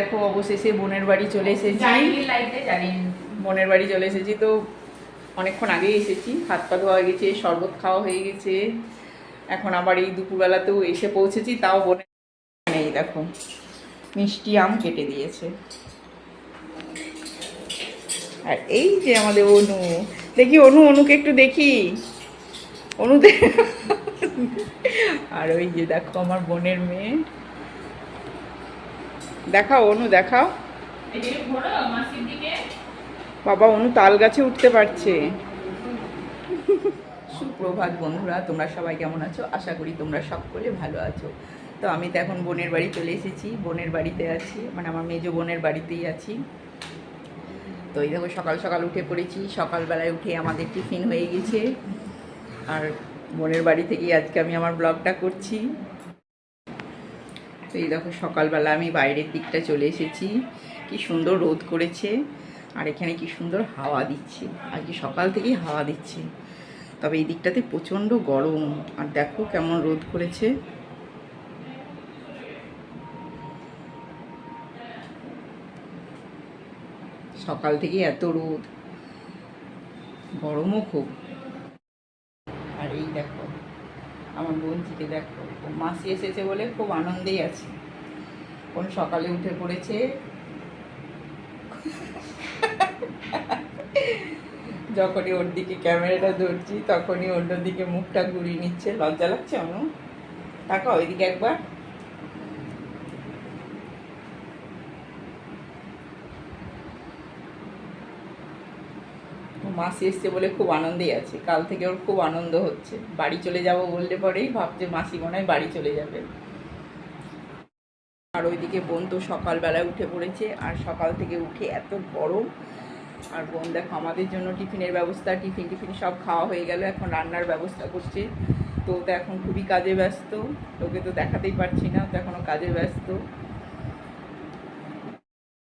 দেখো অবশেষে বোনের বাড়ি চলে এসেছি। বোনের বাড়ি চলে এসেছি তো অনেকক্ষণ আগেই এসেছি। হাত পা ধোয়া হয়ে গেছে শরবত খাওয়া হয়ে গেছে। এখন আবার এই দুপুরবেলাতেও এসে পৌঁছেছি তাও বোনের নেই দেখো। মিষ্টি আম কেটে দিয়েছে। আর এই যে আমাদের অনু দেখি অনু অনুকে একটু দেখি। অনু দে- আর ওই যে দেখো আমার বোনের মেয়ে। দেখাও, অনু দেখাও। বাবা, অনু তাল গাছে উঠতে পারছে। সুপ্রভাত বন্ধুরা, তোমরা সবাই কেমন আছো? আশা করি তোমরা সকলে ভালো আছো। তো আমি তো এখন বোনের বাড়ি চলে এসেছি, বোনের বাড়িতে আছি মানে আমার মেজো বোনের বাড়িতেই আছি। তো এই দেখো, সকাল সকাল উঠে পড়েছি, সকালবেলায় উঠে আমাদের টিফিন হয়ে গেছে। আর বোনের বাড়ি থেকেই আজকে আমি আমার ব্লগটা করছি। তো এই দেখো সকালবেলা আমি বাইরের দিকটা চলে এসেছি। কি সুন্দর রোদ করেছে আর এখানে কি সুন্দর হাওয়া দিচ্ছে। আজকে সকাল থেকেই হাওয়া দিচ্ছে। তবে এই দিকটাতে প্রচণ্ড গরম। আর দেখো কেমন রোদ করেছে। সকাল থেকে এত রোদ। গরমও খুব আর এই দেখো আমার বোনটিকে দেখো মাসি এসেছে বলে খুব আনন্দেই আছে। কোন সকালে উঠে পড়েছে। যখনই ওর দিকে ক্যামেরাটা ধরছি, তখনই অন্য দিকে মুখটা ঘুরিয়ে নিচ্ছে। লজ্জা লাগছে, অনু? টাকা ওইদিকে একবার ও মাসি এসছে বলে খুব আনন্দেই আছে। কাল থেকে ওর খুব আনন্দ হচ্ছে। বাড়ি চলে যাব বললে পরেই ভাবছে মাসি মনে হয় বাড়ি চলে যাবে। আর ওইদিকে বোন তো সকালবেলায় উঠে পড়েছে আর সকাল থেকে উঠে এত গরম। আর বোন দেখো, আমাদের জন্য টিফিনের ব্যবস্থা, টিফিন টিফিন সব খাওয়া হয়ে গেল, এখন রান্নার ব্যবস্থা করছে। তো তো এখন খুবই কাজে ব্যস্ত তোকে তো দেখাতেই পারছি না তো এখনও কাজে ব্যস্ত।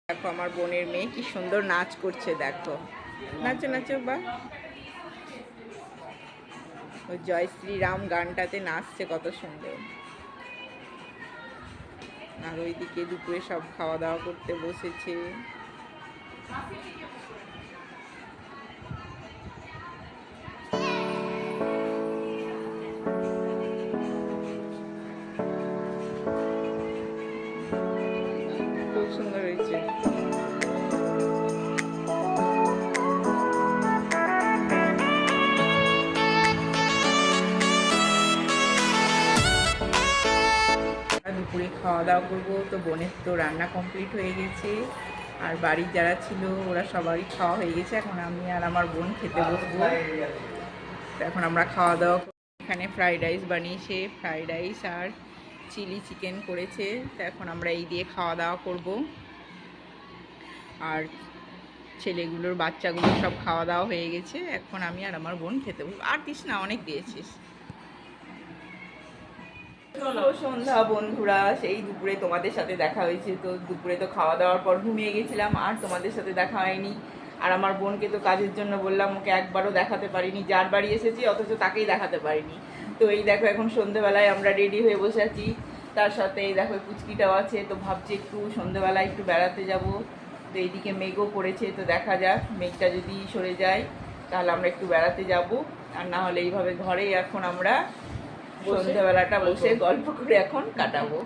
দেখো, আমার বোনের মেয়ে কি সুন্দর নাচ করছে, দেখো। নাচো নাচো বা। ওই জয় শ্রীরাম গানটাতে নাচছে কত সুন্দর। আর ওইদিকে দুপুরে সব খাওয়া দাওয়া করতে বসেছে। খাওয়া দাওয়া করব। তো বোনের তো রান্না কমপ্লিট হয়ে গেছে। আর বাড়ির যারা ছিল, ওরা সবারই খাওয়া হয়ে গেছে। এখন আমি আর আমার বোন খেতে বসবো। এখন আমরা খাওয়া দাওয়া। এখানে ফ্রাইড রাইস বানিয়েছে। ফ্রাইড রাইস আর চিলি চিকেন করেছে। তো এখন আমরা এই দিয়ে খাওয়া দাওয়া করব। আর ছেলেগুলোর বাচ্চাগুলো সব খাওয়া দাওয়া হয়ে গেছে। এখন আমি আর আমার বোন খেতে বসবো। আর দিস না অনেক দিয়েছিস। সন্ধ্যা, বন্ধুরা, সেই দুপুরে তোমাদের সাথে দেখা হয়েছে। তো দুপুরে তো খাওয়া দাওয়ার পর ঘুমিয়ে গেছিলাম, আর তোমাদের সাথে দেখা হয়নি। আর আমার বোনকে তো কাজের জন্য বললাম, ওকে একবারও দেখাতে পারিনি। যার বাড়ি এসেছি, অথচ তাকেই দেখাতে পারিনি। তো এই দেখো, এখন সন্ধেবেলায় আমরা রেডি হয়ে বসে আছি। তার সাথে এই দেখো, পুচকিটাও আছে। তো ভাবছি একটু সন্ধেবেলায় একটু বেড়াতে যাব। তো এইদিকে মেঘও পড়েছে তো দেখা যাক, মেঘটা যদি সরে যায়, তাহলে আমরা একটু বেড়াতে যাব। আর না হলে এইভাবে ঘরে এখন আমরা সন্ধ্যাবেলাটা বসে গল্প করে এখন কাটাবো।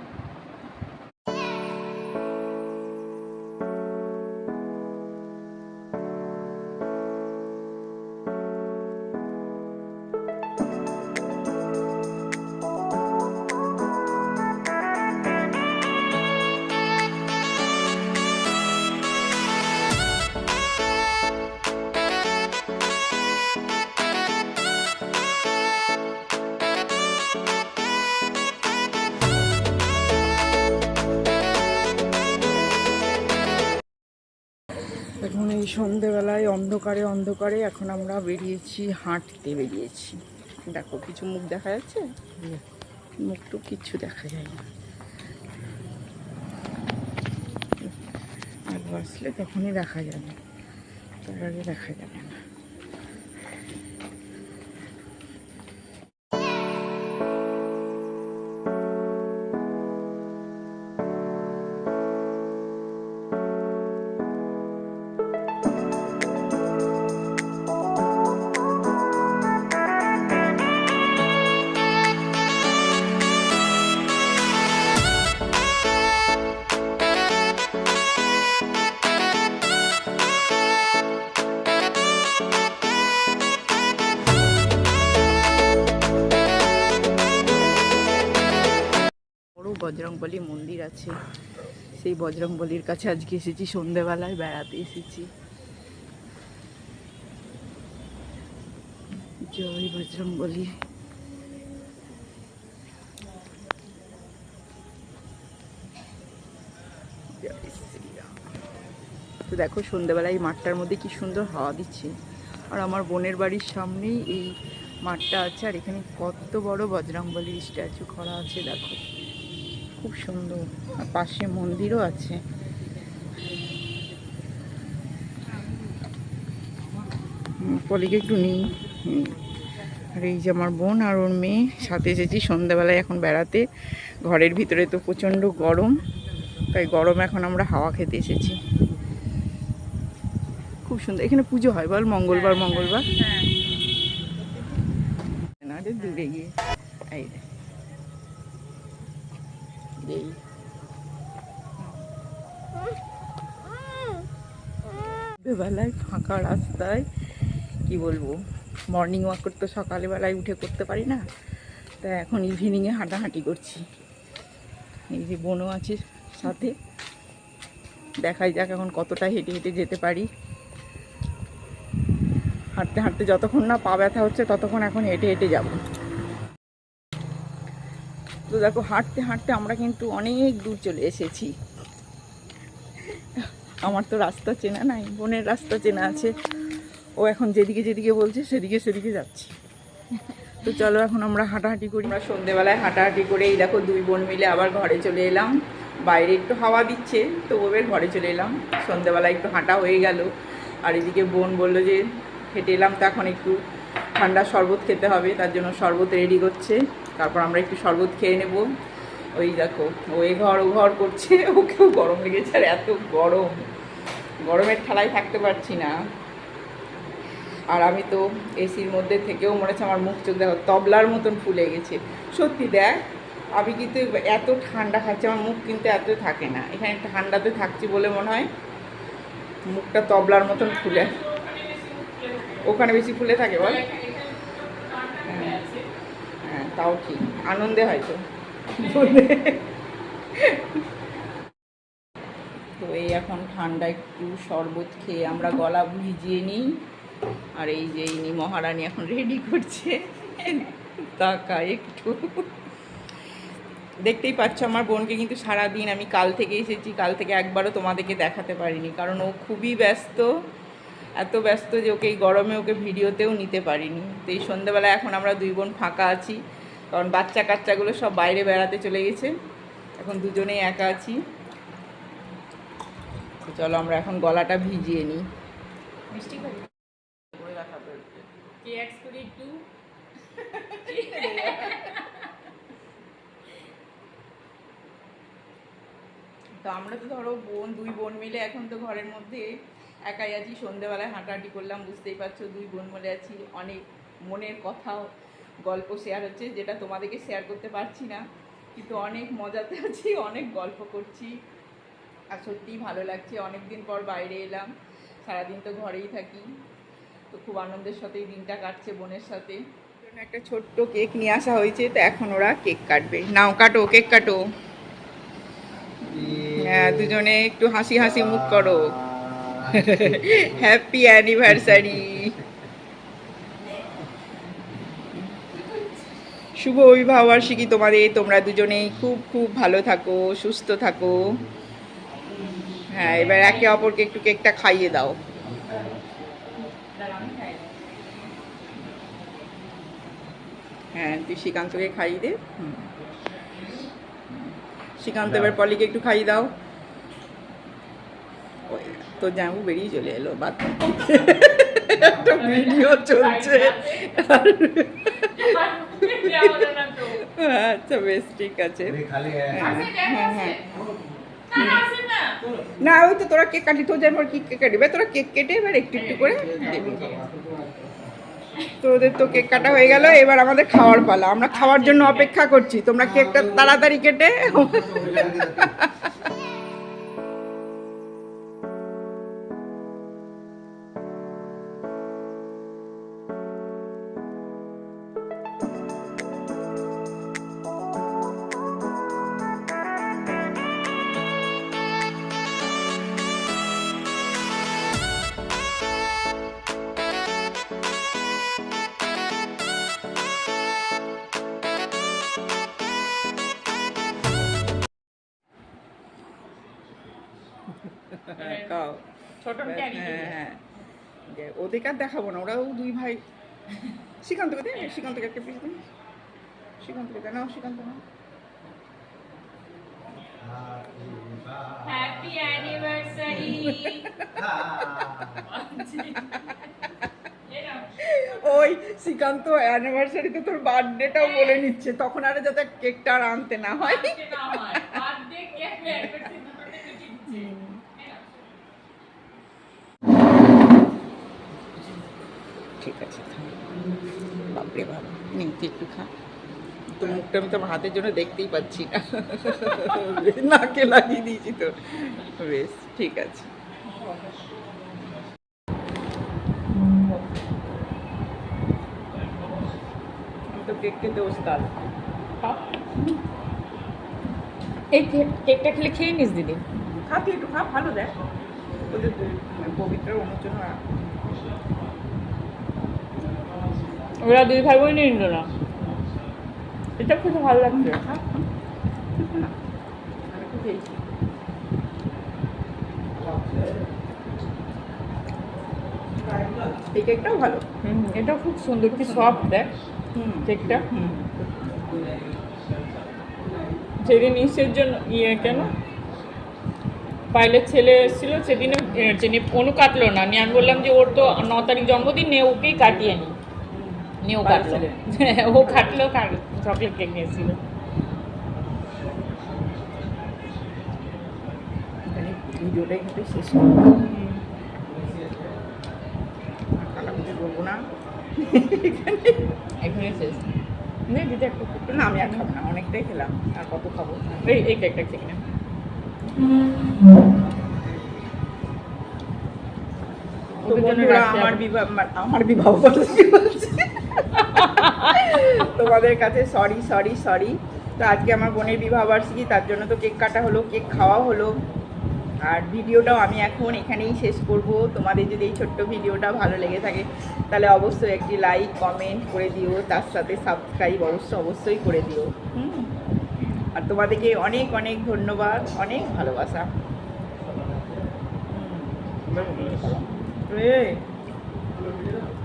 সন্ধেবেলায় অন্ধকারে অন্ধকারে এখন আমরা বেরিয়েছি, হাঁটতে বেরিয়েছি। দেখো, কিছু মুখ দেখা যাচ্ছে? মুখ তো কিচ্ছু দেখা যায় না। আর বসলে তখনই দেখা যাবে। তার আগে দেখা যাবে বজরংবলী মন্দির আছে। সেই বজরংবলীর কাছে আজকে এসেছি, সন্ধেবেলায় বেড়াতে এসেছি। জয় বজরংবলী। তো দেখো সন্ধেবেলায় এই মাঠটার মধ্যে কি সুন্দর হাওয়া দিচ্ছে। আর আমার বোনের বাড়ির সামনেই এই মাঠটা আছে, আর এখানে কত বড় বজরংবলীর স্ট্যাচু করা আছে, দেখো। খুব সুন্দর। আর পাশে মন্দিরও আছে। পলিকে একটু নিই। আর এই যে আমার বোন আর ওর মেয়ে সাথে এসেছি সন্ধ্যাবেলায় এখন বেড়াতে। ঘরের ভিতরে তো প্রচণ্ড গরম তাই গরম এখন আমরা হাওয়া খেতে এসেছি। খুব সুন্দর। এখানে পুজো হয় বল? মঙ্গলবার মঙ্গলবার। না রে দূরে গিয়ে। এই এই বেলায় ফাঁকা রাস্তায়, কি বলব মর্নিং ওয়াক করতে সকালবেলায় উঠে করতে পারি না তা এখন ইভিনিংয়ে হাঁটাহাঁটি করছি। এই যে বোনও আছে সাথে, দেখাই যাক এখন কতটা হেঁটে হেঁটে যেতে পারি। হাঁটতে হাঁটতে যতক্ষণ না পা ব্যথা হচ্ছে, ততক্ষণ এখন হেঁটে হেঁটে যাব। তো দেখো, হাঁটতে হাঁটতে আমরা কিন্তু অনেক দূর চলে এসেছি। আমার তো রাস্তা চেনা নাই, বোনের রাস্তা চেনা আছে। ও এখন যেদিকে যেদিকে বলছে, সেদিকে সেদিকে যাচ্ছি। তো চলো এখন আমরা হাঁটাহাঁটি করি। আমরা সন্ধেবেলায় হাঁটাহাঁটি করে এই দেখো দুই বোন মিলে আবার ঘরে চলে এলাম। বাইরে একটু হাওয়া দিচ্ছে, তো ওবের ঘরে চলে এলাম। সন্ধেবেলায় একটু হাঁটা হয়ে গেল। আর এদিকে বোন বলল যে, হেঁটে এলাম তো এখন একটু। ঠান্ডা শরবত খেতে হবে, তার জন্য শরবত রেডি করছে। তারপর আমরা একটু শরবত খেয়ে নেব। ওই দেখো, ও এ ঘর, ও ঘর করছে, ওকেও গরম লেগেছে, আর এত গরম। গরমের ঠালায় থাকতে পারছি না। আর আমি তো এসির মধ্যে থেকেও মনে হচ্ছে আমার মুখ চোখ দেখো, তবলার মতন ফুলে গেছে। সত্যি দেখ, আমি কিন্তু এত ঠান্ডা খাচ্ছি, আমার মুখ কিন্তু এত থাকে না। এখানে ঠান্ডাতে থাকছি বলে মনে হয় মুখটা তবলার মতন ফুলে। ওখানে বেশি ফুলে থাকে বল? তাও ঠিক। আনন্দে হয়তো। তো এই এখন ঠান্ডা একটু শরবত খেয়ে আমরা গলা ভিজিয়ে নিই। আর এই যে ইনি মহারানী এখন রেডি করছে। তাকা একটু। দেখতেই পাচ্ছ আমার বোনকে কিন্তু সারা দিন আমি কাল থেকে এসেছি, কাল থেকে একবারও তোমাদেরকে দেখাতে পারিনি, কারণ ও খুবই ব্যস্ত। এত ব্যস্ত যে ওকে এই গরমে ওকে ভিডিওতেও নিতে পারিনি। তো এই সন্ধ্যেবেলা এখন আমরা দুই বোন ফাঁকা আছি। কারণ বাচ্চা কাচ্চাগুলো সব বাইরে বেড়াতে চলে গেছে। এখন দুজনেই একা আছি। তো চলো আমরা এখন গলাটা ভিজিয়ে নিই। মিষ্টি খাবি? তো আমরা তো ধরো বোন দুই বোন মিলে এখন তো ঘরের মধ্যে একাই আছি। সন্ধেবেলায় হাঁটাহাঁটি করলাম বুঝতেই পারছ দুই বোন মিলে আছি। অনেক মনের কথা গল্প শেয়ার হচ্ছে যেটা তোমাদেরকে শেয়ার করতে পারছি না। কিন্তু অনেক মজাতে আছি অনেক গল্প করছি। আর সত্যিই ভালো লাগছে অনেক দিন পর বাইরে এলাম সারাদিন তো ঘরেই থাকি। তো খুব আনন্দের সাথে এই দিনটা কাটছে বোনের সাথে। একটা ছোট্ট কেক নিয়ে আসা হয়েছে তো এখন ওরা কেক কাটবে। নাও কাটো কেক কাটো। হ্যাঁ দুজনে একটু হাসি হাসি মুখ করো। হ্যাপি অ্যানিভার্সারি শুভ অভিভাববার্ষিকী তোমাদের। তোমরা দুজনেই খুব খুব ভালো থাকো, সুস্থ থাকো। হ্যাঁ এবার একে অপরকে একটু কেকটা খাইয়ে দাও। হ্যাঁ তুই শ্রীকান্তকে খাইয়ে দে। শ্রীকান্ত, এবার পলিকে একটু খাইয়ে দাও। তোর জামু বেরিয়ে চলে এলো বাথরুম একটা ভিডিও চলছে। আচ্ছা বেশ ঠিক আছে। হ্যাঁ। হ্যাঁ হ্যাঁ না না আসেন না। না ওই তো তোরা কেক কাটি তোর যেমন কি কেক কাটবে? তোরা কেক কেটে এবার একটু একটু করে দেবে। তো ওদের তো কেক কাটা হয়ে গেল এবার আমাদের খাওয়ার পালা। আমরা খাওয়ার জন্য অপেক্ষা করছি। তোমরা কেকটা তাড়াতাড়ি কেটে ওদেরকে আর দেখাবো না ওরাও দুই ভাই। শ্রীকান্তকে দে শ্রীকান্তকে একটা পিস দিন। শ্রীকান্তকে দে নাও শ্রীকান্ত হ্যাপি অ্যানিভার্সারি ওই শ্রীকান্ত অ্যানিভার্সারিতে তোর বার্থডেটাও বলে নিচ্ছে তখন আর যাতে কেকটা আর আনতে না হয় ঠিক আছে বাপরে বাপ। নিন তুই একটু খা। তো মুখটা আমি তোমার হাতের জন্য দেখতেই পাচ্ছি না। নাকে লাগিয়ে দিয়েছি তো। বেশ ঠিক আছে। তো কেক খেতে ওস্তাদ। এই কেক- কেকটা খেলে খেয়ে নিস দিদি। খা তুই একটু খা ভালো দেখ। তোদের পবিত্র অনুচন ওরা দুই ভাই বোন নিল না। এটা খেতে ভালো লাগছে। এই কেকটাও ভালো। হুম এটা খুব সুন্দর। কি সফট দেখ। কেকটা। যেদিন ইসের জন্য ইয়ে কেন? পাইলের ছেলে এসেছিল সেদিনে অনু কাটলো না। নিয়ে আমি বললাম যে ওর তো ন তারিখ জন্মদিন নে ওকেই কাটিয়ে নি। নিয়ে ও কাটলো হ্যাঁ, ও কাটলো চকলেট কেক নিয়েছিল কিন্তু শেষ না এখানে শেষ নে দিদি একটু না আমি আর খাব না অনেকটাই খেলাম আর কত খাব এই এই কেকটা খেয়ে নে আমার বিবাহ আমার- বিবাহ বার্ষিকী বলছি। তোমাদের কাছে সরি সরি সরি তো আজকে আমার বোনের বিবাহ বার্ষিকী, তার জন্য তো কেক কাটা হলো, কেক খাওয়া হলো। আর ভিডিওটাও আমি এখন এখানেই শেষ করব। তোমাদের যদি এই ছোট্ট ভিডিওটা ভালো লেগে থাকে, তাহলে অবশ্যই একটি লাইক কমেন্ট করে দিও। তার সাথে সাবস্ক্রাইব অবশ্য, অবশ্যই করে দিও। হুম। আর তোমাদেরকে অনেক অনেক ধন্যবাদ, অনেক ভালোবাসা।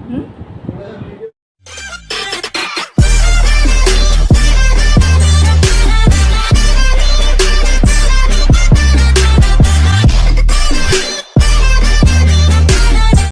হুম?